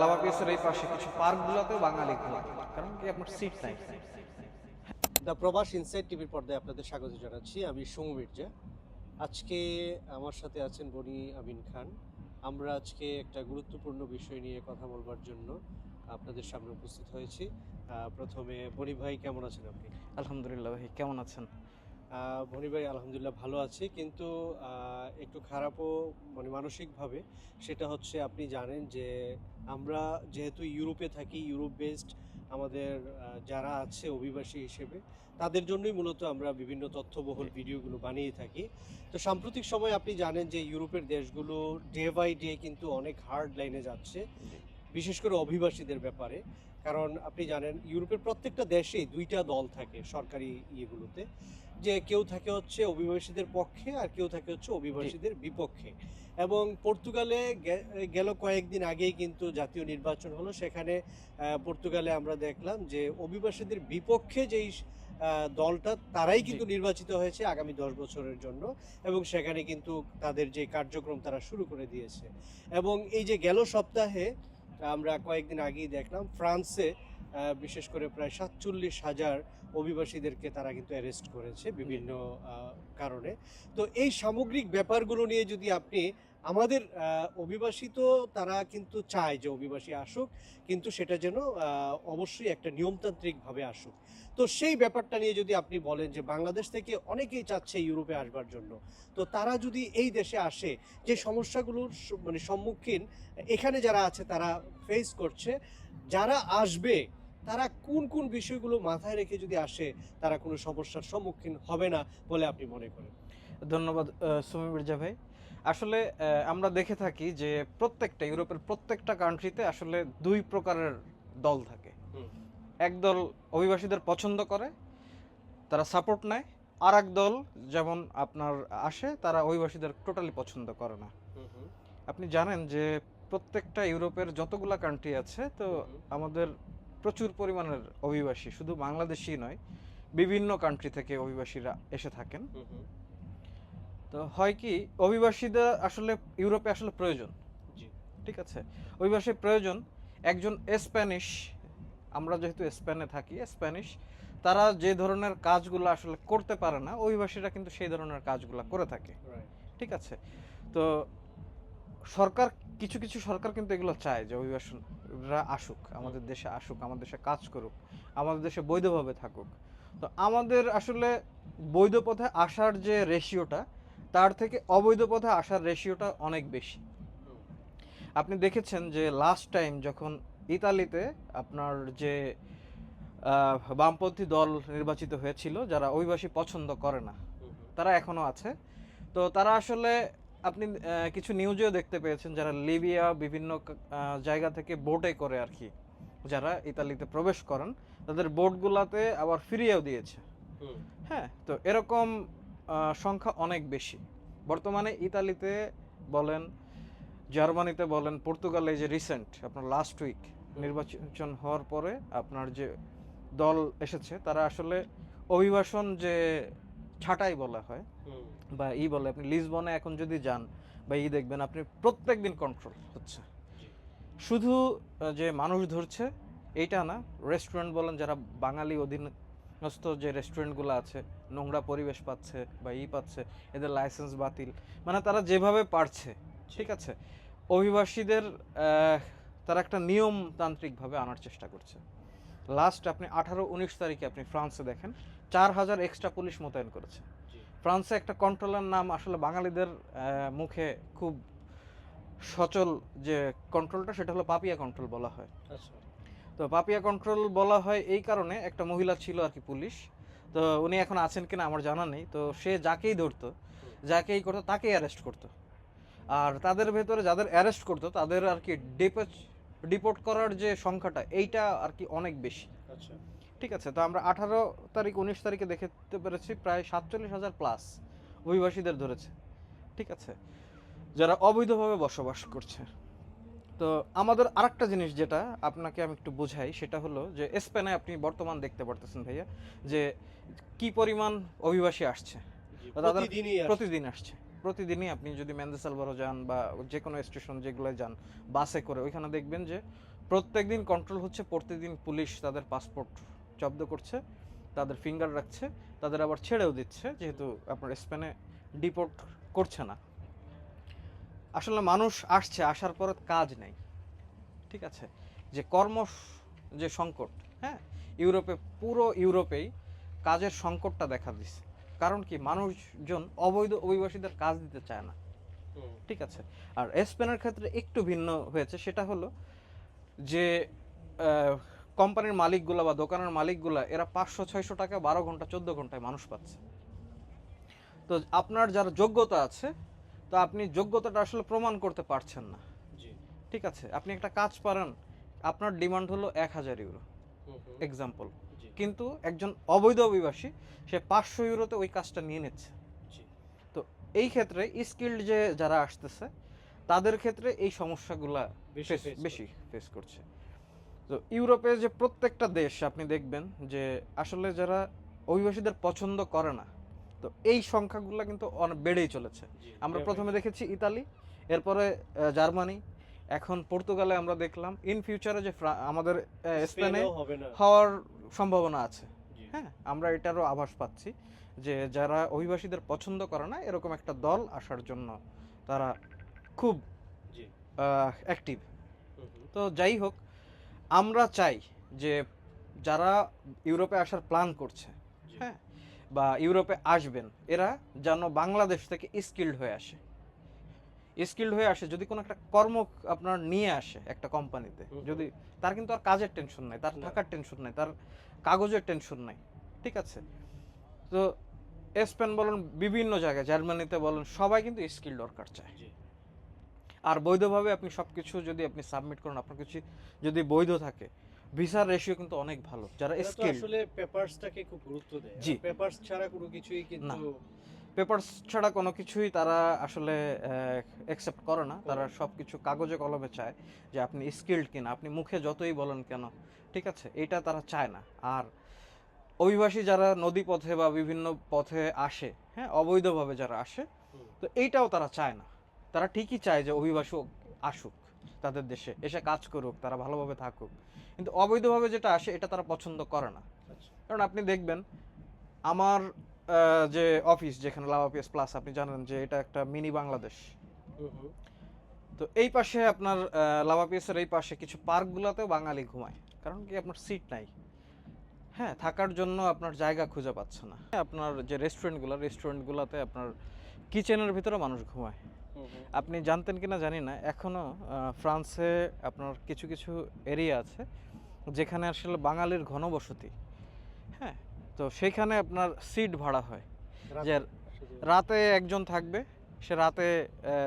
লাভাপিসের এই পাশে কিছু পার্কগুলোতেও বাঙালি ঘোরা। কারণ কি আপনার সিট নাই দ্য প্রবাস ইনসাইড টিভির পর্দায় আপনাদের স্বাগত জানাচ্ছি। আমি সুমু মির্জা আজকে আমার সাথে আছেন বনি আমিন খান। আমরা আজকে একটা গুরুত্বপূর্ণ বিষয় নিয়ে কথা বলবার জন্য আপনাদের সামনে উপস্থিত হয়েছি। প্রথমে বনি ভাই কেমন আছেন আপনি? আলহামদুলিল্লাহ ভাই কেমন আছেন? বনি ভাই আলহামদুলিল্লাহ ভালো আছি। কিন্তু একটু খারাপও মানে মানসিকভাবে সেটা হচ্ছে আপনি জানেন যে আমরা যেহেতু ইউরোপে থাকি ইউরোপ বেসড আমাদের যারা আছে অভিবাসী হিসেবে তাদের জন্যই মূলত আমরা বিভিন্ন তথ্যবহুল ভিডিওগুলো বানিয়ে থাকি। তো সাম্প্রতিক সময় আপনি জানেন যে ইউরোপের দেশগুলো ডে বাই ডে কিন্তু অনেক হার্ড লাইনে যাচ্ছে বিশেষ করে অভিবাসীদের ব্যাপারে। কারণ আপনি জানেন ইউরোপের প্রত্যেকটা দেশেই দুইটা দল থাকে সরকারি ইয়েগুলোতে। যে কেউ থাকে হচ্ছে অভিবাসীদের পক্ষে আর কেউ থাকে হচ্ছে অভিবাসীদের বিপক্ষে। এবং পর্তুগালে গেল কয়েকদিন আগেই কিন্তু জাতীয় নির্বাচন হলো। সেখানে পর্তুগালে আমরা দেখলাম যে অভিবাসীদের বিপক্ষে যেই দলটা তারাই কিন্তু নির্বাচিত হয়েছে আগামী দশ বছরের জন্য। এবং সেখানে কিন্তু তাদের যে কার্যক্রম তারা শুরু করে দিয়েছে। এবং এই যে গেল সপ্তাহে আমরা কয়েকদিন আগেই দেখলাম, ফ্রান্সে বিশেষ করে প্রায় সাতচল্লিশ হাজার অভিবাসীদেরকে তারা কিন্তু অ্যারেস্ট করেছে বিভিন্ন কারণে। তো এই সামগ্রিক ব্যাপারগুলো নিয়ে যদি আপনি আমাদের অভিবাসী তো তারা কিন্তু চায় যে অভিবাসী আসুক, কিন্তু সেটা যেন অবশ্যই একটা নিয়মতান্ত্রিকভাবে আসুক। তো সেই ব্যাপারটা নিয়ে যদি আপনি বলেন যে বাংলাদেশ থেকে অনেকেই চাচ্ছে ইউরোপে আসবার জন্য, তো তারা যদি এই দেশে আসে, যে সমস্যাগুলোর মানে সম্মুখীন এখানে যারা আছে তারা ফেস করছে, যারা আসবে, তারা কোন কোন বিষয়গুলো মাথায় রেখে যদি আসে, তারা কোনো সমস্যার সম্মুখীন হবে না বলে আপনি মনে করেন? ধন্যবাদ সুমি মির্জা ভাই। আসলে আমরা দেখে থাকি যে প্রত্যেকটা ইউরোপের প্রত্যেকটা কান্ট্রিতে আসলে দুই প্রকারের দল থাকে। হুম। এক দল অভিবাসীদের পছন্দ করে তারা সাপোর্ট নেয় আর এক দল যেমন আপনার আসে তারা অভিবাসীদের টোটালি পছন্দ করে না। আপনি জানেন যে প্রত্যেকটা ইউরোপের যতগুলা কান্ট্রি আছে তো আমাদের প্রচুর পরিমাণের অভিবাসী শুধু বাংলাদেশই নয় বিভিন্ন কান্ট্রি থেকে অভিবাসীরা এসে থাকেন। তো হয় কি অভিবাসীদের আসলে ইউরোপে আসলে প্রয়োজন। জি। ঠিক আছে? অভিবাসী প্রয়োজন। একজন স্প্যানিশ আমরা যেহেতু স্পেনে থাকি স্প্যানিশ তারা যে ধরনের কাজগুলো আসলে করতে পারে না অভিবাসীরা কিন্তু সেই ধরনের কাজগুলো করে থাকে। ঠিক আছে? তো সরকার কিছু কিছু সরকার কিন্তু এগুলো চায় যে অভিবাসীরা আসুক আমাদের দেশে আসুক আমাদের দেশে কাজ করুক আমাদের দেশে বৈধভাবে থাকুক। তো আমাদের আসলে বৈধ পথে আসার যে রেশিওটা তার থেকে অবৈধ পথে আসার রেশিওটা অনেক বেশি। আপনি দেখেছেন যে লাস্ট টাইম যখন ইতালিতে আপনার যে বামপন্থী দল নির্বাচিত হয়েছিল যারা অভিবাসী পছন্দ করে না তারা এখনও আছে। তো তারা আসলে আপনি কিছু নিউজেও দেখতে পেয়েছেন যারা লিবিয়া বিভিন্ন জায়গা থেকে বোটে করে আর কি যারা ইতালিতে প্রবেশ করেন তাদের বোটগুলাতে আবার ফিরিয়েও দিয়েছে। হ্যাঁ তো এরকম সংখ্যা অনেক বেশি। বর্তমানে ইতালিতে বলেন জার্মানিতে বলেন পর্তুগালে যে রিসেন্ট আপনার লাস্ট উইক নির্বাচন হওয়ার পরে আপনার যে দল এসেছে তারা আসলে অভিবাসন যে ছাঁটাই বলা হয় বা ই বলে আপনি লিসবনে এখন যদি যান বা ই দেখবেন আপনি প্রত্যেক দিন কন্ট্রোল হচ্ছে। শুধু যে মানুষ ধরছে এইটা না রেস্টুরেন্ট বলেন যারা বাঙালি অধীনস্থ যে রেস্টুরেন্টগুলো আছে নোংরা পরিবেশ পাচ্ছে বা ই পাচ্ছে এদের লাইসেন্স বাতিল। মানে তারা যেভাবে পারছে ঠিক আছে? অভিবাসীদের তারা একটা নিয়মতান্ত্রিকভাবে আনার চেষ্টা করছে। লাস্ট আপনি আঠারো উনিশ তারিখে আপনি ফ্রান্সে দেখেন চার হাজার এক্সট্রা পুলিশ মোতায়েন করেছে। ফ্রান্সে একটা কন্ট্রোলের নাম আসলে বাঙালিদের মুখে খুব সচল যে কন্ট্রোলটা সেটা হলো পাপিয়া কন্ট্রোল বলা হয়। আচ্ছা। তো পাপিয়া কন্ট্রোল বলা হয় এই কারণে একটা মহিলা ছিল আর কি পুলিশ। তো উনি এখন আছেন কিনা আমার জানা নেই। তো সে যাকেই ধরতো যাকেই করতো তাকেই অ্যারেস্ট করতো। আর তাদের ভেতরে যাদের অ্যারেস্ট করতো তাদের আর কি ডিপোচ ডিপোর্ট করার যে সংখ্যাটা এইটা আর কি অনেক বেশি। আচ্ছা। ঠিক আছে তো আমরা আঠারো তারিখ উনিশ তারিখে দেখতে পেরেছি প্রায় সাতচল্লিশ হাজার প্লাস অভিবাসীদের ধরেছে। ঠিক আছে যারা অবৈধভাবে বসবাস করছে। তো আমাদের আরেকটা জিনিস যেটা আপনাকে আমি একটু বোঝাই সেটা হলো যে স্পেনে আপনি বর্তমান দেখতে পারতেছেন ভাইয়া যে কি পরিমাণ অভিবাসী আসছে। তাদের প্রতিদিন আসছে। প্রতিদিনই আপনি যদি মেন্দেসালভারো যান বা যে কোনো স্টেশন যেগুলো যান বাসে করে ওইখানে দেখবেন যে প্রত্যেকদিন কন্ট্রোল হচ্ছে প্রতিদিন পুলিশ তাদের পাসপোর্ট জব্দ করছে তাদের ফিঙ্গার রাখছে তাদের আবার ছেড়েও দিচ্ছে যেহেতু আপনার স্পেনে ডিপোর্ট করছে না। আসলে মানুষ আসছে আসার পরে কাজ নেই। ঠিক আছে? যে কর্ম যে সংকট হ্যাঁ? ইউরোপে পুরো ইউরোপেই কাজের সংকটটা দেখা দিচ্ছে কারণ কি? মানুষজন অবৈধ অভিবাসীদের কাজ দিতে চায় না। ঠিক আছে? আর স্পেনের ক্ষেত্রে একটু ভিন্ন হয়েছে। সেটা হলো যে কোম্পানির মালিকগুলা বা দোকানের মালিকগুলা এরা পাঁচশো ছয়শো টাকা বারো ঘণ্টা চোদ্দ ঘন্টায় মানুষ পাচ্ছে। তো আপনার যার যোগ্যতা আছে তো আপনি যোগ্যতাটা আসলে প্রমাণ করতে পারছেন না। ঠিক আছে? আপনি একটা কাজ পারেন আপনার ডিমান্ড হলো এক হাজার ইউরো। এক্সাম্পল কিন্তু একজন অবৈধ অভিবাসী সে পাঁচশো ইউরোতে ওই কাজটা নিয়ে নিচ্ছে। তো এই ক্ষেত্রে স্কিল্ড যে যারা আসতেছে তাদের ক্ষেত্রে এই সমস্যাগুলা বেশি ফেস করছে। তো ইউরোপে যে প্রত্যেকটা দেশ আপনি দেখবেন যে আসলে যারা অভিবাসীদের পছন্দ করে না তো এই সংখ্যাগুলো কিন্তু অনেক বেড়েই চলেছে। আমরা প্রথমে দেখেছি ইতালি এরপরে জার্মানি এখন পর্তুগালে আমরা দেখলাম ইন ফিউচারে যে আমাদের স্পেনে হওয়ার সম্ভাবনা আছে। হ্যাঁ আমরা এটারও আভাস পাচ্ছি যে যারা অভিবাসীদের পছন্দ করে না এরকম একটা দল আসার জন্য তারা খুব অ্যাক্টিভ তো যাই হোক আমরা চাই যে যারা ইউরোপে আসার প্ল্যান করছে বা ইউরোপে আসবেন এরা যেন বাংলাদেশ থেকে স্কিল্ড হয়ে আসে। স্কিল্ড হয়ে আসে যদি কোনো একটা কর্ম আপনার নিয়ে আসে একটা কোম্পানিতে। যদি তার কিন্তু আর কাজের টেনশন নাই তার। থাকার টেনশন নাই তার কাগজের টেনশন নাই ঠিক আছে? তো স্পেন বলেন বিভিন্ন জায়গায় জার্মানিতে বলেন সবাই কিন্তু স্কিল দরকার চায়। আর বৈধভাবে আপনি সব কিছু যদি আপনি সাবমিট করেন আপনার কিছু যদি বৈধ থাকে ভিসার রেশিও কিন্তু অনেক ভালো যারা স্কিল আসলে পেপারসটাকে খুব গুরুত্ব দেয়। জি। পেপারস ছাড়া কোনো কিছুই কিন্তু পেপারস ছাড়া কোনো কিছুই তারা আসলে অ্যাকসেপ্ট করে না। তারা সব কিছু কাগজে কলমে চায় যে আপনি স্কিল্ড কিনা আপনি মুখে যতই বলেন কেন ঠিক আছে? এটা তারা চায় না। আর অভিবাসী যারা নদী পথে বা বিভিন্ন পথে আসে হ্যাঁ অবৈধভাবে যারা আসে তো এইটাও তারা চায় না। তারা ঠিকই চায় যে অভিবাসী আসুক। তাদের দেশে। এসে কাজ করুক তারা ভালোভাবে থাকুক। কিন্তু অবৈধভাবে যেটা আসে এটা তারা পছন্দ করে না। আচ্ছা। কারণ আপনি দেখবেন আমার যে অফিস যেখানে লাভ অফিস প্লাস আপনি জানেন যে এটা একটা মিনি বাংলাদেশ। তো এই পাশে আপনার লাভা পিএসের এই পাশে কিছু পার্কগুলোতেও বাঙালি ঘুমায়। কারণ কি আপনার সিট নাই। হ্যাঁ থাকার জন্য আপনার জায়গা খুঁজে পাচ্ছে না। আপনার যে রেস্টুরেন্টগুলো রেস্টুরেন্টগুলোতে আপনার কিচেনের ভিতরে মানুষ ঘুমায়। আপনি জানতেন কিনা জানি না এখনও ফ্রান্সে আপনার কিছু কিছু এরিয়া আছে যেখানে আসলে বাঙালির ঘনবসতি হ্যাঁ? তো সেখানে আপনার সিট ভাড়া হয়। যে রাতে একজন থাকবে সে রাতে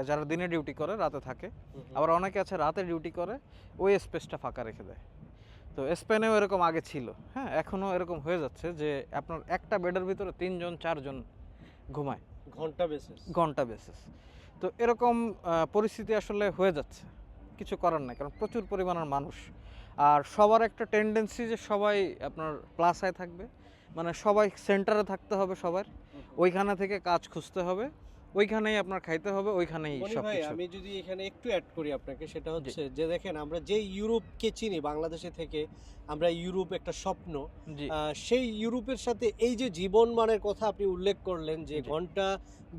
যারা দিনে ডিউটি করে রাতে থাকে। আবার অনেকে আছে রাতে ডিউটি করে ওই স্পেসটা ফাঁকা রেখে দেয়। তো স্পেনেও এরকম আগে ছিল হ্যাঁ? এখনও এরকম হয়ে যাচ্ছে যে আপনার একটা বেডের ভিতরে তিনজন চারজন ঘুমায়। ঘণ্টা বেসিস ঘণ্টা বেসিস তো এরকম পরিস্থিতি আসলে হয়ে যাচ্ছে। কিছু করার নাই কারণ প্রচুর পরিমাণের মানুষ। আর সবার একটা টেন্ডেন্সি যে সবাই আপনার প্লাসায় থাকবে। মানে সবাই সেন্টারে থাকতে হবে সবার। ওইখানে থেকে কাজ খুঁজতে হবে। ওইখানেই আপনার খাইতে হবে ওইখানেই ভাই আমি যদি এখানে একটু অ্যাড করি আপনাকে সেটা হচ্ছে যে দেখেন আমরা যে ইউরোপকে চিনি বাংলাদেশে থেকে আমরা ইউরোপ একটা স্বপ্ন। সেই ইউরোপের সাথে এই যে জীবন মানের কথা আপনি উল্লেখ করলেন যে ঘণ্টা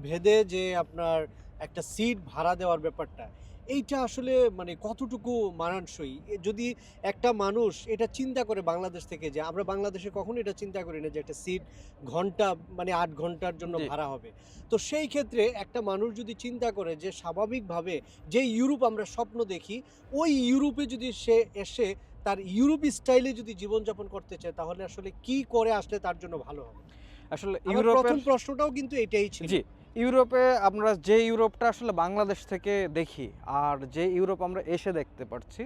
ভেদে যে আপনার একটা সিট ভাড়া দেওয়ার ব্যাপারটা এইটা আসলে মানে কতটুকু মানানসই? যদি একটা মানুষ এটা চিন্তা করে বাংলাদেশ থেকে যে আমরা বাংলাদেশে কখনো এটা চিন্তা করি না যে একটা সিট ঘণ্টা মানে আট ঘণ্টার জন্য ভাড়া হবে। তো সেই ক্ষেত্রে একটা মানুষ যদি চিন্তা করে যে স্বাভাবিকভাবে যে ইউরোপ আমরা স্বপ্ন দেখি ওই ইউরোপে যদি সে এসে তার ইউরোপ স্টাইলে যদি জীবনযাপন করতে চায় তাহলে আসলে কি করে আসলে তার জন্য ভালো হবে? আসলে ইউরোপের প্রথম প্রশ্নটাও কিন্তু এটাই ছিল। জি। ইউরোপে আমরা যে ইউরোপটা আসলে বাংলাদেশ থেকে দেখি আর যে ইউরোপ আমরা এসে দেখতে পারছি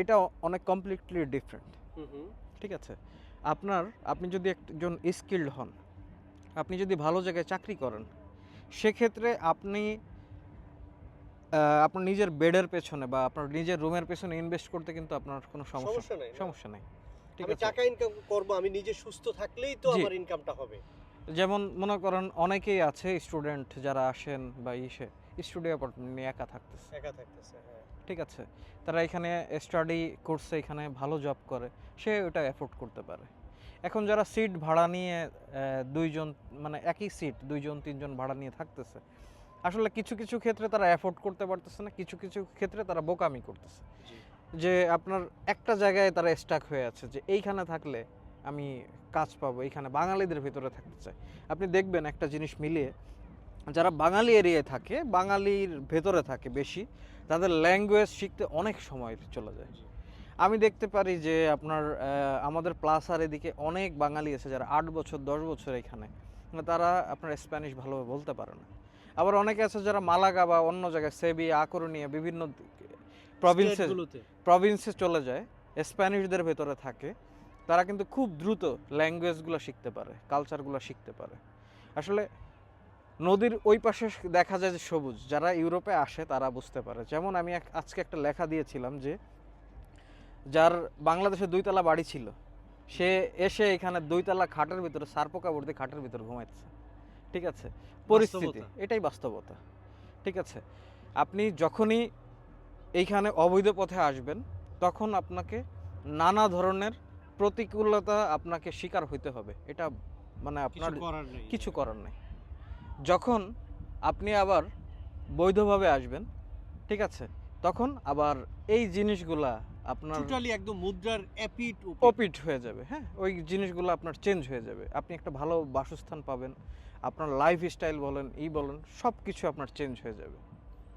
এটা অনেক কমপ্লিটলি ডিফারেন্ট ঠিক আছে? আপনার আপনি যদি একজন স্কিল্ড হন আপনি যদি ভালো জায়গায় চাকরি করেন সেক্ষেত্রে আপনি আপনার নিজের বেডের পেছনে বা আপনার নিজের রুমের পেছনে ইনভেস্ট করতে কিন্তু আপনার কোনো সমস্যা সমস্যা নেই সমস্যা নেই। ঠিক আছে? টাকা ইনকাম করব আমি নিজে সুস্থ থাকলেই তো আমার ইনকামটা হবে। যেমন মনে করেন অনেকেই আছে স্টুডেন্ট যারা আসেন বা ইসে স্টুডিও অ্যাপার্টমেন্ট নিয়ে একা থাকতেছে। একা থাকতেছে হ্যাঁ। ঠিক আছে? তারা এখানে স্টাডি করছে এখানে ভালো জব করে সে ওটা অ্যাফোর্ড করতে পারে। এখন যারা সিট ভাড়া নিয়ে দুইজন মানে একই সিট দুইজন তিনজন ভাড়া নিয়ে থাকতেছে আসলে কিছু কিছু ক্ষেত্রে তারা অ্যাফোর্ড করতে পারতেছে না কিছু কিছু ক্ষেত্রে তারা বোকামি করতেছে। যে আপনার একটা জায়গায় তারা স্টাক হয়ে আছে যে এইখানে থাকলে আমি কাজ পাবো এখানে বাঙালিদের ভিতরে থাকতে চাই। আপনি দেখবেন একটা জিনিস মিলিয়ে যারা বাঙালি এরিয়ায় থাকে বাঙালির ভেতরে থাকে বেশি তাদের ল্যাঙ্গুয়েজ শিখতে অনেক সময় চলে যায়। আমি দেখতে পারি যে আপনার আমাদের প্লাস আর এদিকে অনেক বাঙালি আছে যারা আট বছর দশ বছর এখানে। তারা আপনার স্প্যানিশ ভালোভাবে বলতে পারে না। আবার অনেকে আছে যারা মালাগা বা অন্য জায়গায় সেবি আকরণীয় বিভিন্ন প্রভিন্সে প্রভিন্সে চলে যায় স্প্যানিশদের ভেতরে থাকে। তারা কিন্তু খুব দ্রুত ল্যাঙ্গুয়েজগুলো শিখতে পারে কালচারগুলো শিখতে পারে। আসলে নদীর ওই পাশে দেখা যায় যে সবুজ যারা ইউরোপে আসে তারা বুঝতে পারে। যেমন আমি আজকে একটা লেখা দিয়েছিলাম যে যার বাংলাদেশে দুইতলা বাড়ি ছিল সে এসে এখানে দুইতলা খাটের ভিতরে সারপোকা ভর্তি খাটের ভিতরে ঘুমাইতেছে। ঠিক আছে? পরিস্থিতি এটাই বাস্তবতা। ঠিক আছে? আপনি যখনই এইখানে অবৈধ পথে আসবেন তখন আপনাকে নানা ধরনের প্রতিকূলতা আপনাকে শিকার হইতে হবে। এটা মানে আপনার কিছু করার নেই। যখন আপনি আবার বৈধভাবে আসবেন ঠিক আছে? তখন আবার এই জিনিসগুলা আপনার টোটালি একদম মুদ্রার এপিট অপিট হয়ে যাবে হ্যাঁ? ওই জিনিসগুলো আপনার চেঞ্জ হয়ে যাবে। আপনি একটা ভালো বাসস্থান পাবেন আপনার লাইফ স্টাইল বলেন ই বলেন সব কিছু আপনার চেঞ্জ হয়ে যাবে।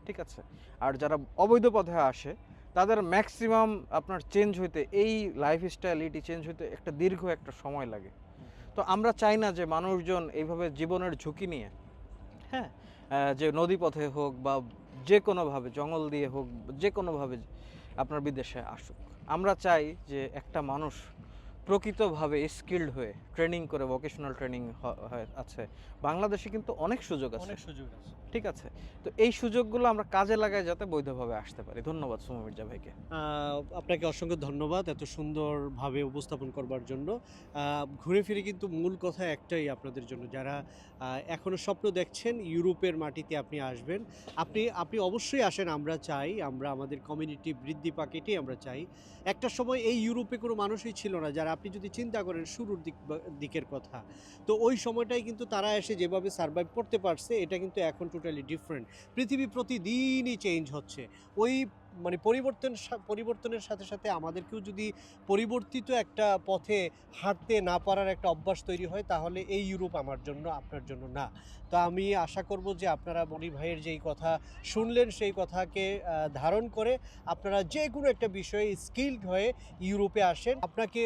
ঠিক আছে? আর যারা অবৈধ পথে আসে তাদের ম্যাক্সিমাম আপনার চেঞ্জ হইতে, এই লাইফস্টাইল এটি চেঞ্জ হইতে একটা দীর্ঘ একটা সময় লাগে। তো আমরা চাই না যে মানুষজন এইভাবে জীবনের ঝুঁকি নিয়ে হ্যাঁ যে নদীপথে হোক বা যে কোনোভাবে জঙ্গল দিয়ে হোক যে কোনোভাবে আপনার বিদেশে আসুক। আমরা চাই যে একটা মানুষ প্রকৃতভাবে স্কিল্ড হয়ে ট্রেনিং করে ভোকেশনাল ট্রেনিং আছে। বাংলাদেশে কিন্তু অনেক সুযোগ আছে। অনেক সুযোগ আছে। ঠিক আছে? তো এই সুযোগগুলো আমরা কাজে লাগাই যাতে বৈধভাবে আসতে পারি। ধন্যবাদ সুমা মির্জা ভাইকে। আপনাকে অসংখ্য ধন্যবাদ এত সুন্দরভাবে উপস্থাপন করবার জন্য। ঘুরে ফিরে কিন্তু মূল কথা একটাই আপনাদের জন্য। যারা আহ, এখনও স্বপ্ন দেখছেন ইউরোপের মাটিতে আপনি আসবেন আপনি আপনি অবশ্যই আসেন। আমরা চাই আমরা আমাদের কমিউনিটি বৃদ্ধি পাক এটাই আমরা চাই। একটা সময় এই ইউরোপে কোনো মানুষই ছিল না যারা আপনি যদি চিন্তা করেন শুরুর দিক দিকের কথা, তো ওই সময়টাই কিন্তু তারা এসে যেভাবে সার্ভাইভ করতে পারছে, এটা কিন্তু এখন টোটালি ডিফারেন্ট পৃথিবী প্রতিদিনই চেঞ্জ হচ্ছে। ওই মানে পরিবর্তন পরিবর্তনের সাথে সাথে আমাদেরকেও যদি পরিবর্তিত একটা পথে হাঁটতে না পারার একটা অভ্যাস তৈরি হয়, তাহলে এই ইউরোপ আমার জন্য, আপনার জন্য না। তো আমি আশা করব যে আপনারা মণি ভাইয়ের যেই কথা শুনলেন, সেই কথাকে ধারণ করে আপনারা যে কোনো একটা বিষয়ে স্কিল্ড হয়ে ইউরোপে আসেন। আপনাকে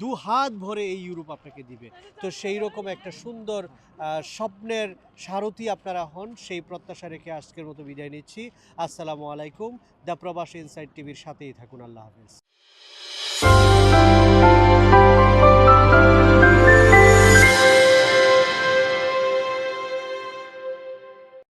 দু হাত ভরে এই ইউরোপ আপনাকে দিবে। তো সেই রকম একটা সুন্দর স্বপ্নের সারথি আপনারা হন, সেই প্রত্যাশা রেখে আজকের মতো বিদায় নিচ্ছি। আসসালামু আলাইকুম। দ্য প্রবাসী ইনসাইড টিভির সাথেই থাকুন। আল্লাহ হাফেজ।